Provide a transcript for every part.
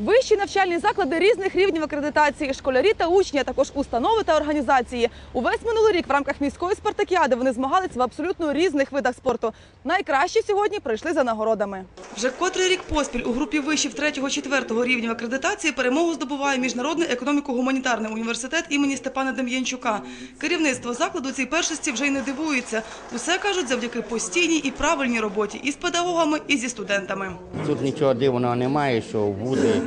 Вищі навчальні заклади різних рівнів акредитації, школярі та учні, а також установи та організації. Увесь минулий рік в рамках міської спартакіади вони змагались в абсолютно різних видах спорту. Найкращі сьогодні прийшли за нагородами. Вже котрий рік поспіль у групі вишів 3-4 рівнів акредитації перемогу здобуває Міжнародний економіко-гуманітарний університет імені Степана Дем'янчука. Керівництво закладу цій першості вже й не дивується. Усе кажуть завдяки постійній і правильній роботі і з педагогами, і зі студентами. Тут нічого дивного немає, що вузи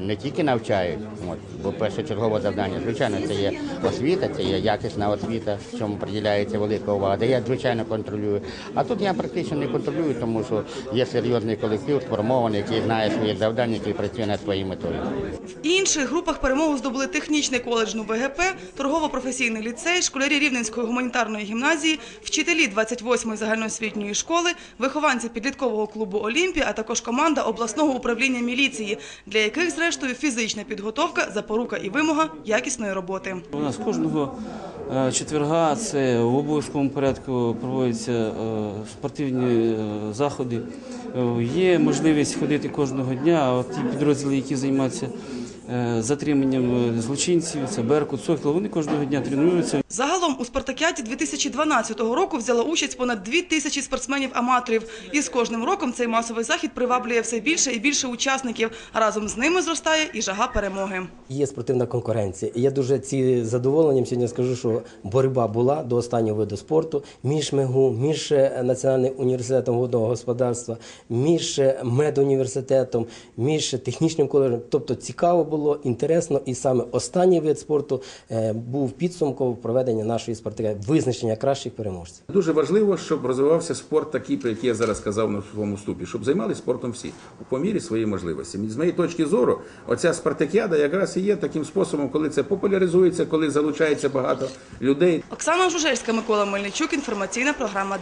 не тільки навчають, от, бо першочергове завдання, звичайно, це є освіта, це є якісна освіта, в чому приділяється велика увага, де я звичайно контролюю. А тут я практично не контролюю, тому що є серйозний колектив, сформований, який знає свої завдання, який працює над своєю метою. В інших групах перемогу здобули технічний коледж НУБГП, торгово-професійний ліцей, школярі Рівненської гуманітарної гімназії, вчителі 28-ї загальноосвітньої школи, вихованці підліткового клубу Олімпія, а також команда обласного управління міліції, для яких, зрештою, фізична підготовка, запорука і вимога якісної роботи. У нас кожного е, четверга це в обов'язковому порядку проводяться е, спортивні е, заходи. Є можливість ходити кожного дня. а ті підрозділи, які займаються затриманням е, злочинців, це Беркут, Сокіл, вони кожного дня тренуються. Загалом у спартакіаді 2012 року взяло участь понад дві тисячі спортсменів-аматорів. І з кожним роком цей масовий захід приваблює все більше і більше учасників. Разом з ними зростає і жага перемоги. Є спортивна конкуренція. Я дуже ці задоволенням сьогодні скажу, що боротьба була до останнього виду спорту між МЕГУ, між е, Національним університетом водного господарства, між е, медуніверситетом, між технічним коледжем. Тобто цікаво було, інтересно, і саме останній вид спорту е, був підсумком проведення нашої спартаки, визначення кращих переможців. Дуже важливо, щоб розвивався спорт такий, про який я зараз казав на своєму вступі, щоб займалися спортом всі по мірі своєї можливості. З моєї точки зору, оця спартакіада якраз і є таким способом, коли це популяризується, коли залучається багато людей. Оксана Жужельська, Микола Мельничук. Інформаційна програма